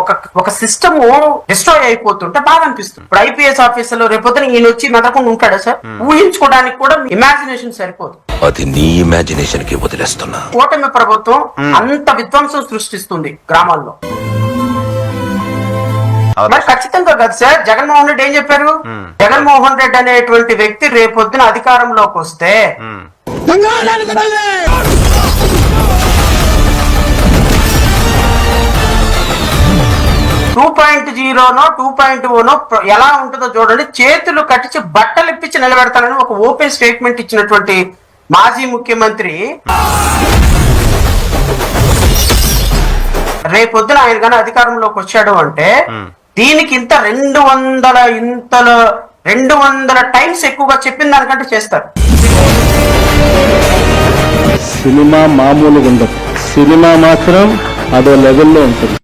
ఒక ఒక system destroy అయిపోతుంటే బాగా అనిపిస్తుంది ఇప్పుడు ఐపీఎస్ ఆఫీసర్లు రేపొద్దున ఈయన వచ్చి మెదకుండా ఉంటాడా సార్? ఊహించుకోవడానికి కూడా ఇమాజినేషన్ సరిపోదు. అది నీ ఇమాజినేషన్కి వదిలేస్తున్నా. కూటమి ప్రభుత్వం అంత విధ్వంసం సృష్టిస్తుంది గ్రామాల్లో. మరి ఖచ్చితంగా కదా సార్. జగన్మోహన్ రెడ్డి ఏం చెప్పారు? జగన్మోహన్ రెడ్డి అనేటువంటి వ్యక్తి రేపొద్దున అధికారంలోకి వస్తే పాయింట్ జీరోనో టూ పాయింట్ ఓనో ఎలా ఉంటుందో చూడండి. చేతులు కట్టించి బట్టలు ఇప్పించి నిలబెడతానని ఒక ఓపెన్ స్టేట్మెంట్ ఇచ్చినటువంటి మాజీ ముఖ్యమంత్రి. రేపొద్దున ఆయన కానీ అధికారంలోకి వచ్చాడు అంటే దీనికి ఇంత రెండు వందల ఇంతల రెండు వందల టైమ్స్ ఎక్కువగా చెప్పిన దానికంటే చేస్తారు. సినిమా మామూలుగా ఉండదు సినిమా మాత్రం అదో లెవెల్లో ఉంటుంది.